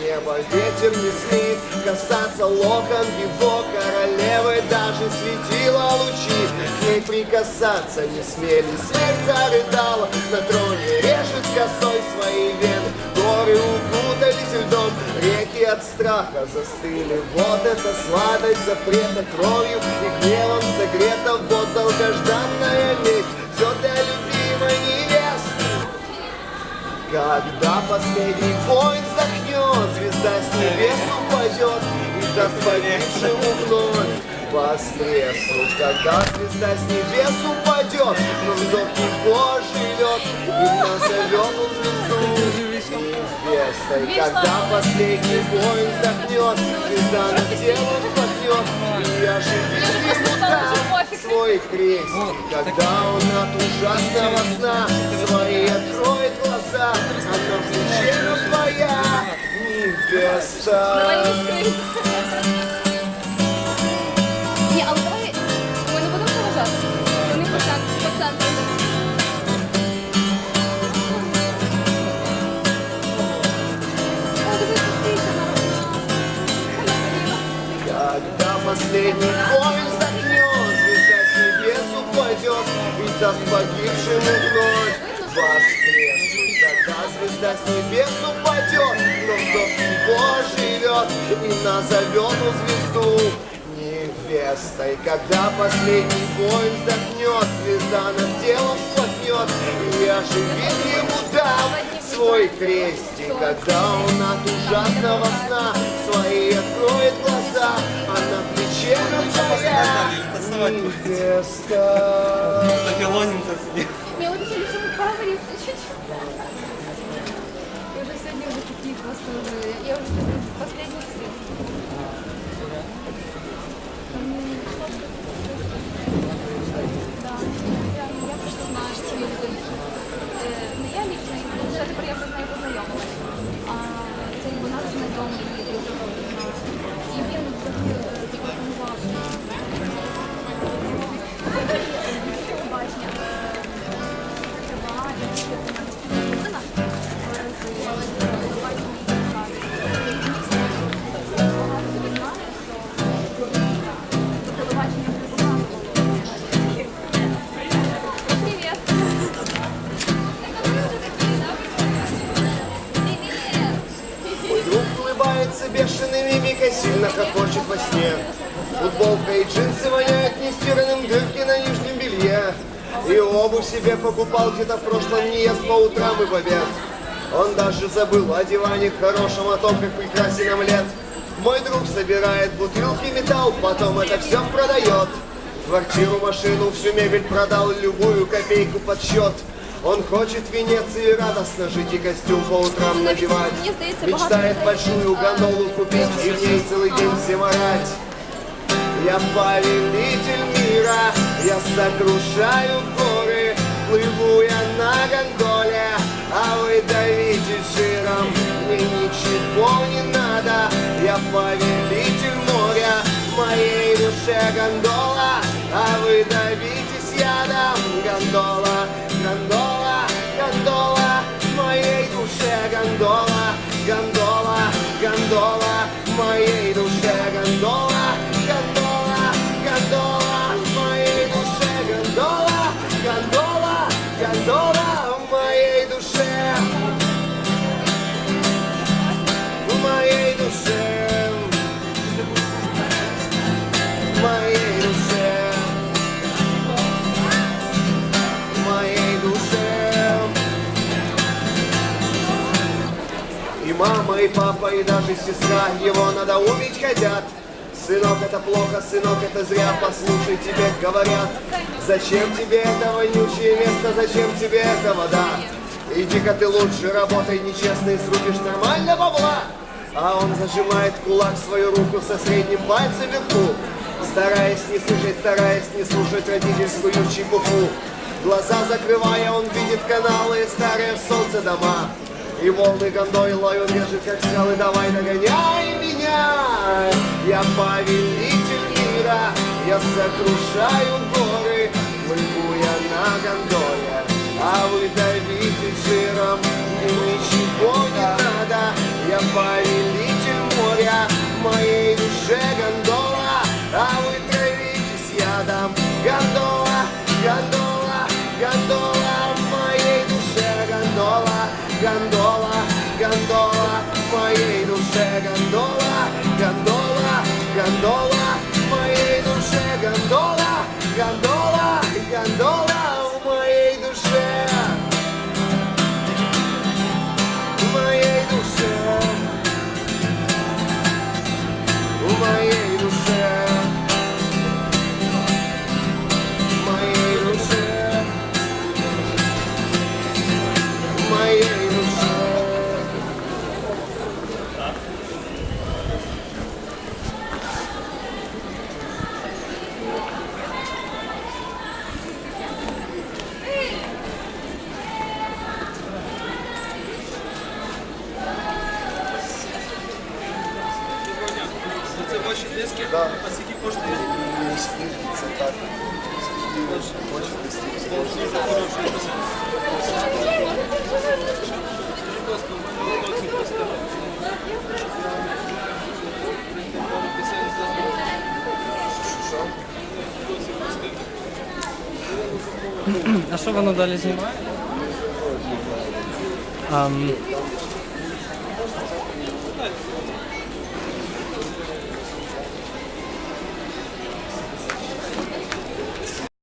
небо. Ветер не смеет Касаться локон его королевы Даже светила лучи. К ней прикасаться не смели Смерть зарыдала на троне Режет косой свои вены. Горы укутались льдом Реки от страха застыли. Вот это сладость запрета Кровью и гневом загрета Вот долгожданная месть Все для любимой невесты. Когда последний воин звезда с небес упадет и даст погибшему вновь воскреснуть. Когда звезда с небес упадет, но вдох его живет и назовет он звезду невестой. Когда последний воин вздохнет, звезда над телом вспотнет и оживит там свой крестик. Когда он от ужасного сна откроет глаза, а на плече твоя невеста. Ні, але давай ми не будемо заважати. Вони по центру, по центру. О, дивись, Когда последний воин вздохнет, звезда с небес упадет и даст погибшему вновь воскреснуть. Когда звезда с небес упадет, но вдох его живет и назовет он звезду невестой. Когда последний воин вздохнет, звезда над телом сплотнет и оживит ему дам свой крестик. Когда он от ужасного сна свои откроет глаза, а на плече твоя невеста. За Филонин-то сидит. Ні, от ще лише поговорив. Чуть-чуть. Я вже сьогодні вже такі просто вже. Я вже з последніх Бешеными мимикой, сильно хохочет во сне. Футболка и джинсы воняют нестиранным дырки на нижнем белье. И обувь себе покупал где-то в прошлом не ест по утрам и в обед. Он даже забыл о диване хорошем, о том, как прекрасен омлет. Мой друг собирает бутылки металл, потом это все продает. Квартиру, машину, всю мебель продал, любую копейку под счет. Он хочет в Венеции радостно жить и костюм по утрам надевать. Мечтает большую гондолу купить и в ней целый день зиморать. Я повелитель мира, я сокрушаю горы, плыву я на гондоле, а вы давите жиром, мне ничего не надо, я повелитель моря, моей душе гондола, а вы давитесь ядом, гондола, гондола, гондола, моей душе гондола, гондола, гондола, мама, и папа, и даже сестра его надоумить хотят. Сынок, это плохо, сынок, это зря, послушай, тебе говорят. Зачем тебе это вонючее место, зачем тебе эта вода? Иди-ка ты лучше работай нечестно и срубишь нормально бабла. А он зажимает кулак свою руку со средним пальцем вверху, Стараясь не слышать, стараясь не слушать родительскую чепуху. Глаза закрывая, он видит каналы и старые солнце дома. И волны гондолой он режет, как скалы, давай нагоняй меня. Я повелитель мира, я сокрушаю горы, плыву я на гондоле, а вы давите жиром, мне ничего Gandola, gandola. Це ваші диски? Да. А скільки коштує? І скільки це так. Очень быстрее. Дуже хороший. Будь ласка, у мене уроки просто. Пару пісень зробити. А що воно далі знімає? Ам,